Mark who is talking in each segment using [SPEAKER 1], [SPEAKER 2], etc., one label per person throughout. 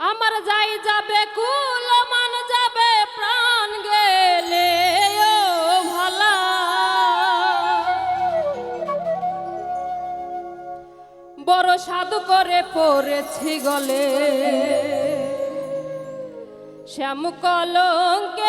[SPEAKER 1] আমার যাই যাবে, কুল মান যাবে, প্রাণ গেলে, ও ভালা। বড় সাধু করে পড়েছি গলে, শ্যাম কলঙ্কের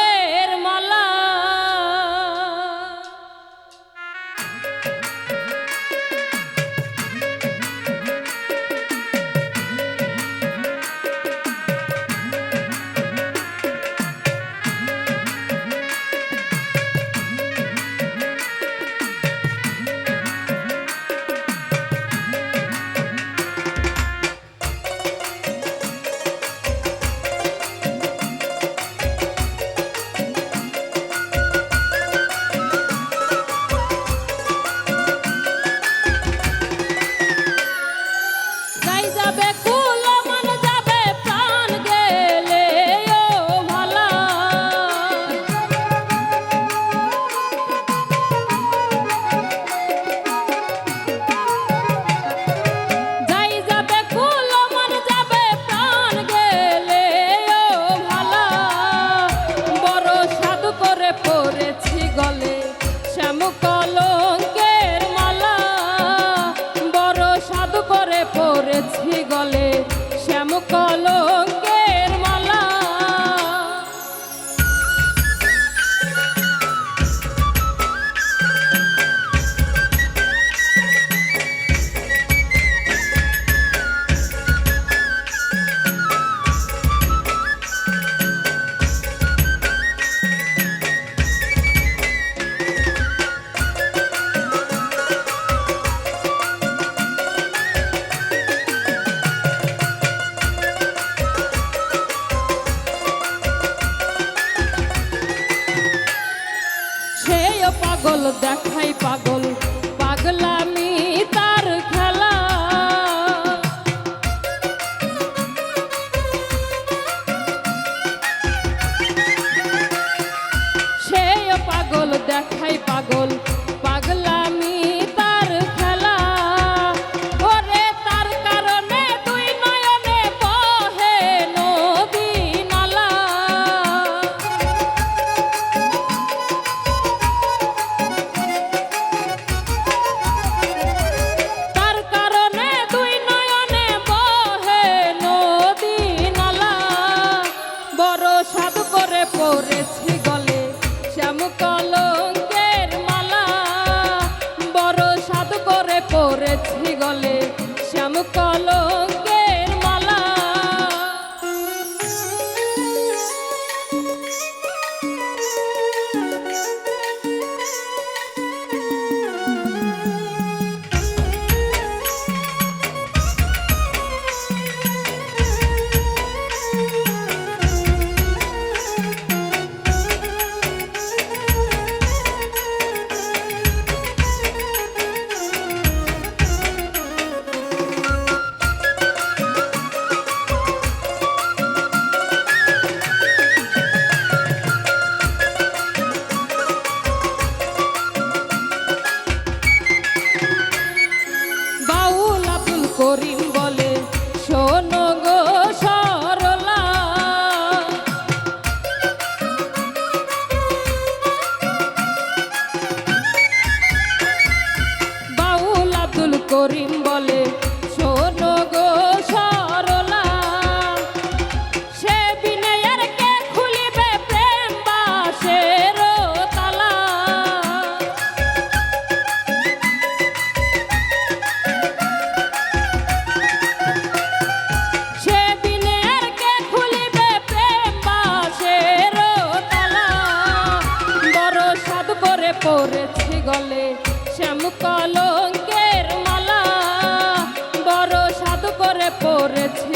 [SPEAKER 1] দেখাই পাগল পাগলামি তার খেলা। সে পাগল দেখাই পাগল পড়েছে গলে শ্যাম কলঙ্কের মালা। বড় সাধু করে পড়েছে